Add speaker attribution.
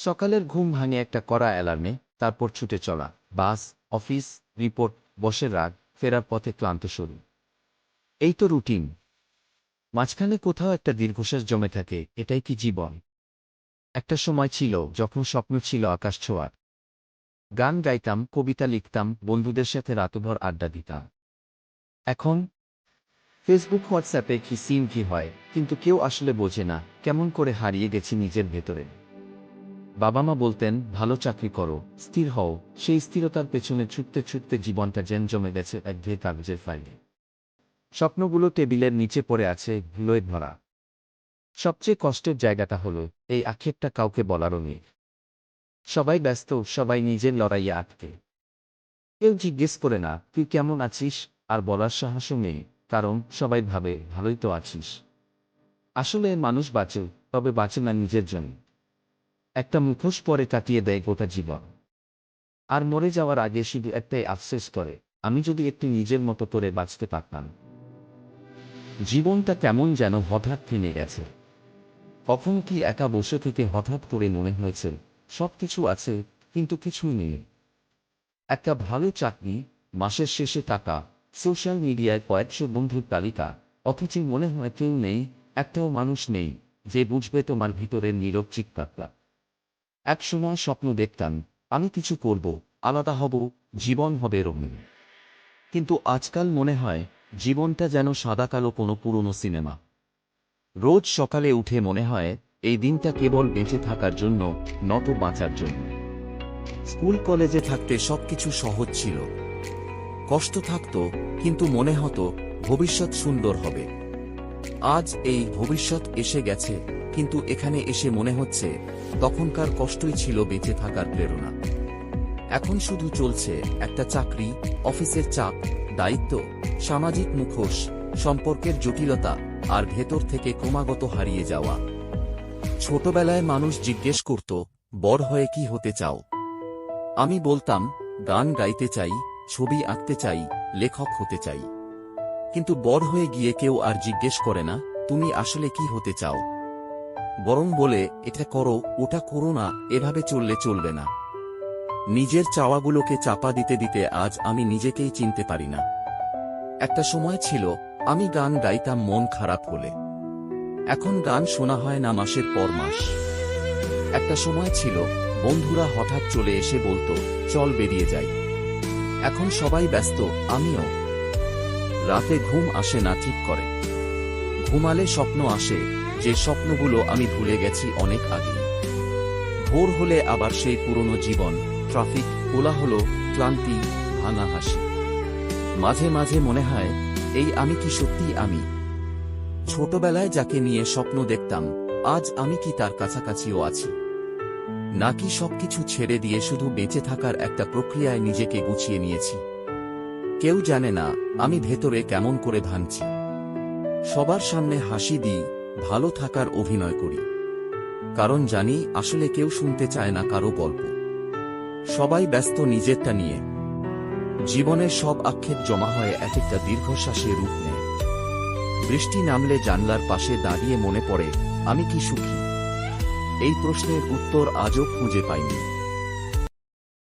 Speaker 1: সকালের ঘুম ভাঙে একটা কড়া অ্যালার্মে, তারপর ছুটে চলা, বাস, অফিস, রিপোর্ট বসের রাগ, ফেরার পথে ক্লান্ত শরীর। এই তো রুটিন। মাঝখানে কোথাও একটা দীর্ঘশ্বাস জমে থাকে, এটাই কি জীবন? একটা সময় ছিল, যখন স্বপ্ন ছিল আকাশ ছোঁয়ার। গান গাইতাম, কবিতা লিখতাম, বন্ধুদের সাথে রাতভর আড্ডা দিতাম। এখন? ফেসবুক হোয়াটসঅ্যাপে কি সিন কি হয়, কিন্তু কেউ আসলে বোঝে না, কেমন করে হারিয়ে গেছি নিজের ভেতরে। বাবা মা বলতেন, ভালো চাকরি করো, স্থির হও। সেই স্থিরতার পেছনে ছুটতে ছুটতে জীবনটা জেন জমে গেছে এক ধেয়ে কাগজের ফাইলে। স্বপ্নগুলো টেবিলের নিচে পড়ে আছে ধুলোয় ভরা। সবচেয়ে কষ্টের জায়গাটা হলো, এই আক্ষেপটা কাউকে বলারও নেই। সবাই ব্যস্ত, সবাই নিজের লড়াইয়ে আটকে। কেউ জিজ্ঞেস করে, না, তুই কেমন আছিস? আর বলার সাহসও নেই, কারণ সবাই ভাবে, ভালোই তো আছিস। আসলে মানুষ বাঁচে, তবে বাঁচে না নিজের জন্য। একটা মুখোশ পরে কাটিয়ে দেয় গোটা জীবন। আর মরে যাওয়ার আগে শুধু একটাই আফসোস করে, আমি যদি একটু নিজের মতো করে বাঁচতে পারতাম। জীবনটা কেমন যেন হঠাৎ থেমে গেছে। কখন কি একা বসে থেকে হঠাৎ করে মনে হয়েছে সব কিছু আছে, কিন্তু কিছুই নেই। একটা ভালো চাকরি, মাসের শেষে টাকা, সোশ্যাল মিডিয়ায় কয়েকশো বন্ধুর তালিকা, অথচ মনে হয় কেউ নেই, একটাও মানুষ নেই, যে বুঝবে তোমার ভিতরের নীরব চিৎকারটা। একসময় স্বপ্ন দেখতাম, আমি কিছু করব, আলাদা হব, জীবন হবে রঙিন। কিন্তু আজকাল মনে হয়, জীবনটা যেন সাদা কালো কোনো পুরনো সিনেমা। রোজ সকালে উঠে মনে হয়, এই দিনটা কেবল বেঁচে থাকার জন্য, নত বাঁচার জন্য। স্কুল, কলেজে থাকতে সবকিছু সহজ ছিল। কষ্ট থাকত, কিন্তু মনে হতো, ভবিষ্যৎ সুন্দর হবে। আজ এই ভবিষ্যৎ এসে গেছে, কিন্তু এখানে এসে মনে হচ্ছে, তখনকার কষ্টই ছিল বেঁচে থাকার প্রেরণা। এখন শুধু চলছে একটা চাকরি, অফিসের চাপ, দায়িত্ব, সামাজিক মুখোশ, সম্পর্কের জটিলতা আর ভেতর থেকে ক্রমাগত হারিয়ে যাওয়া। ছোটবেলায় মানুষ জিজ্ঞেস করত, বড় হয়ে কি হতে চাও? আমি বলতাম, গান গাইতে চাই, ছবি আঁকতে চাই, লেখক হতে চাই। কিন্তু বড় হয়ে গিয়ে কেউ আর জিজ্ঞেস করে না, তুমি আসলে কি হতে চাও? বরং বলে, এটা করো, ওটা করো না, এভাবে চললে চলবে না। নিজের চাওয়াগুলোকে চাপা দিতে দিতে আজ আমি নিজেকেই চিনতে পারি না। একটা সময় ছিল, আমি গান গাইতাম মন খারাপ হলে। এখন গান শোনা হয় না মাসের পর মাস। একটা সময় ছিল, বন্ধুরা হঠাৎ চলে এসে বলতো, চল বেরিয়ে যাই। এখন সবাই ব্যস্ত, আমিও। রাতে ঘুম আসে না ঠিক করে। ঘুমালে স্বপ্ন আসে, যে স্বপ্নগুলো আমি ভুলে গেছি অনেক আগে। ভোর হলে আবার সেই পুরনো জীবন, ট্রাফিক, কোলাহল, ক্লান্তি, ভাঙা হাসি। মাঝে মাঝে মনে হয়, এই আমি কি সত্যি আমি? ছোটবেলায় যাকে নিয়ে স্বপ্ন দেখতাম, আজ আমি কি তার কাছাকাছিও আছি? নাকি সবকিছু ছেড়ে দিয়ে শুধু বেঁচে থাকার একটা প্রক্রিয়ায় নিজেকে গুছিয়ে নিয়েছি? কেউ জানে না, আমি ভেতরে কেমন করে ভাঙছি। সবার সামনে হাসি দিই, ভালো থাকার অভিনয় করি। কারণ জানি, আসলে কেউ শুনতে চায় না কারও গল্প। সবাই ব্যস্ত নিজেরটা নিয়ে। জীবনের সব আক্ষেপ জমা হয়ে এক একটা দীর্ঘশ্বাসে রূপ নেয়। বৃষ্টি নামলে জানলার পাশে দাঁড়িয়ে মনে পড়ে, আমি কি সুখী? এই প্রশ্নের উত্তর আজও খুঁজে পাইনি।